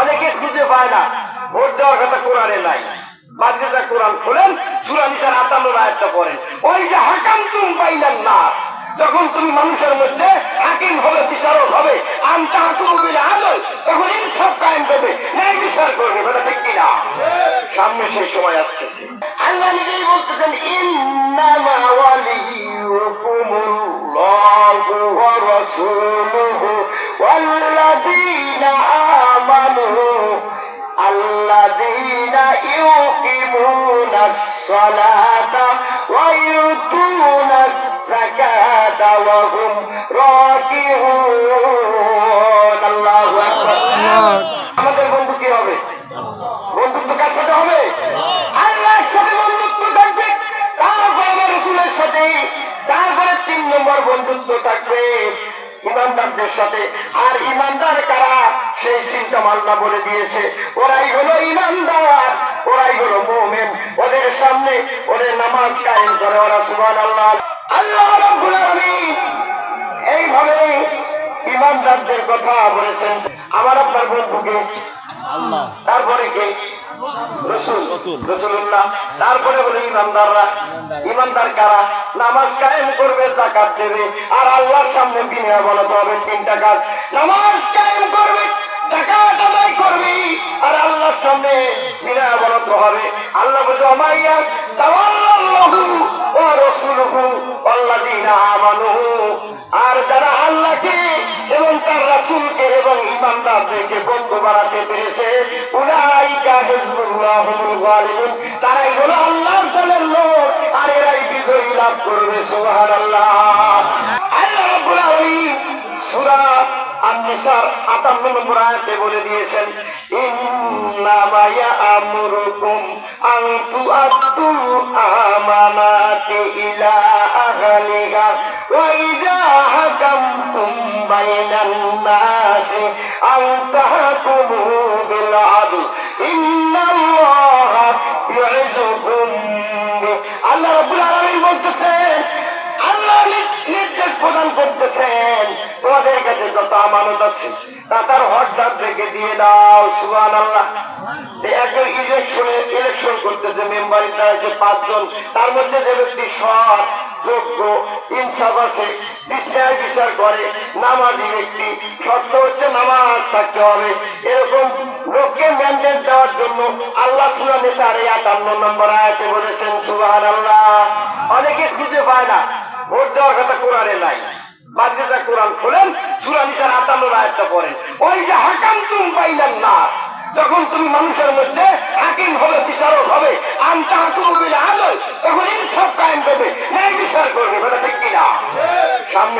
অনেকে খুঁজে পায় না। ভোট দেওয়ার কথা কোরআনে নাই। মাদ্রাসা কোরআন খোলেন, সুরা নিসার আটান্ন আয়াতটা পড়েন। ওই যে পাইলেন না যখন তুমি মানুষের মধ্যে হাকিম হবে বিচারক হবে আমটা তখন ইনসাফ কায়েম বিচার করবে ঠিক কিনা? সামনে সেই সময় আসতেছে। আল্লাহ নিজেই বলতেছেন الذين يقيمون الصلاة ويؤتون الزكاة وهم راكعون الله أكبر আমাদের বন্ধু কি হবে বন্ধুত্ব কার সাথে হবে আল্লাহর সাথে বন্ধুত্ব থাকবে তারপর আমার রসুলের সাথে তারপরে তিন নম্বর বন্ধুত্ব থাকবে ইমানদারদের সাথে। আর ইমানদার কারা? সেই সিমটম আল্লাহ বলে দিয়েছে। ওরাই হলো ইমানদার, ওরাই হলো মোমেন। ওদের সামনে ওদের নামাজ কায়েম করে ওরা সুবান আল্লাহ আল্লাহ রব্বুল আলামিন এইভাবে ইমানদারদের কথা বলেছেন। আমার আপনার বন্ধুকে তারপরে কে? রসুল। তারপরে হলো ইমানদাররা। ইমানদার। কারা? নামাজ কায়েম করবে জাকাত দেবে। আর আল্লাহর সামনে বিনয় বলতে হবে তিনটা কাজ। নামাজ কায়েম করবে জাকাত আদায় করবি। আর আল্লাহর সামনে বিনয় বলতে হবে। আল্লাহ ইমানদারদেরকে বন্ধু বানাতে পেরেছে। উলাইকা হিজবুল্লাহুল তারাই হলো আল্লাহর দলের লোক, আর এরাই বিজয়ী লাভ করবে, সুবহানাল্লাহ। আল্লাহ রাব্বুল আলামিন সূরা আন-নিসার 58 নম্বর আয়াতে বলে দিয়েছেন বাইনান নাসি আন তাহকুমু বিল আদল ইন্নাল্লাহা ইউইযুকুম আল্লাহ রাব্বুল আলামিন বলতেছেন নির্দেশ প্রদান করতেছেন। তোমাদের কাছে যত আমানত আছে, তা তার হঠাৎ রেখে দিয়ে দাও সুবান আল্লাহ একজন ইলেকশনে ইলেকশন করতেছে মেম্বার আছে পাঁচজন, তার মধ্যে যে ব্যক্তি সৎ এরকম লোককে ম্যান্ডেট দেওয়ার জন্য আল্লাহ সুনানি সাড়ে আটান্ন নম্বর আয়াতে বলেছেন সুবাহ অনেকে খুঁজে পায় না। ভোট দেওয়ার কথা কোরআনে নাই। মাদ্রাসা কোরআন খোলেন, সুরা নিসার আটান্ন আয়াতটা পড়েন। ওই যে হাকাম তুম পাইলেন না যখন তুমি মানুষের মধ্যে হাকিম হবে, বিচারক হবে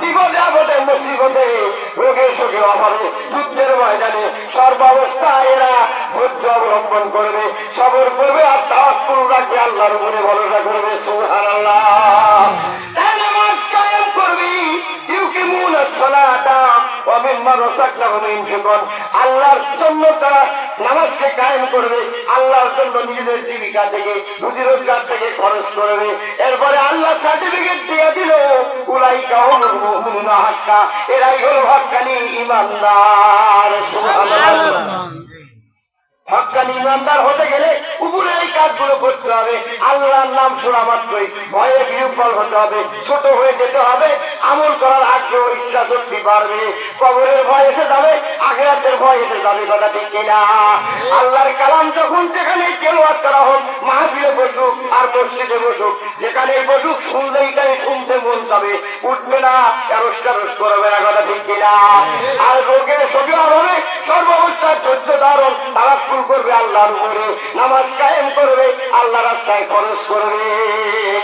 বিপদে আপদে, মুসিবতে রোগে শোকে যুদ্ধের ময়দানে সর্বাবস্থায় এরা ধৈর্য অবলম্বন করবে। সবর করবে আর তাওয়াক্কুল রাখবে, আল্লাহর উপরে করবে, সুবহানাল্লাহ। আল্লাহর জন্য তারা নামাজকে কায়েম করবে, আল্লাহর জন্য নিজেদের জীবিকা থেকে রুজি রোজগার থেকে খরচ করবে। এরপরে আল্লাহ সার্টিফিকেট দিয়ে দিল উলাই হাক্কা। এরাই হলো হক্কানি ইমানদার। সুবহানাল্লাহ। হবে। আল্লাহর কালাম যখন যেখানে কেলোয়াত করা হোক, মাহফিলে বসুক আর মসজিদে বসুক যেখানে বসুক, শুনলেই তাই শুনতে মন যাবে। উঠবে না কারস করবে না, কথা ঠিক কিনা? আর রোগের ধৈর্য ধারণ ফুল করবে আল্লাহর উপরে। নামাজ কায়েম করবে, আল্লাহ রাস্তায় খরচ করবে।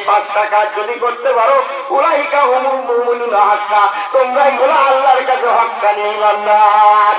পাঁচটা কাজ যদি করতে পারো, উলাইকা হুমুল মুমিনুনা হাক্কা। তোমরাই হলো আল্লাহর কাছে নেই ইমানদার।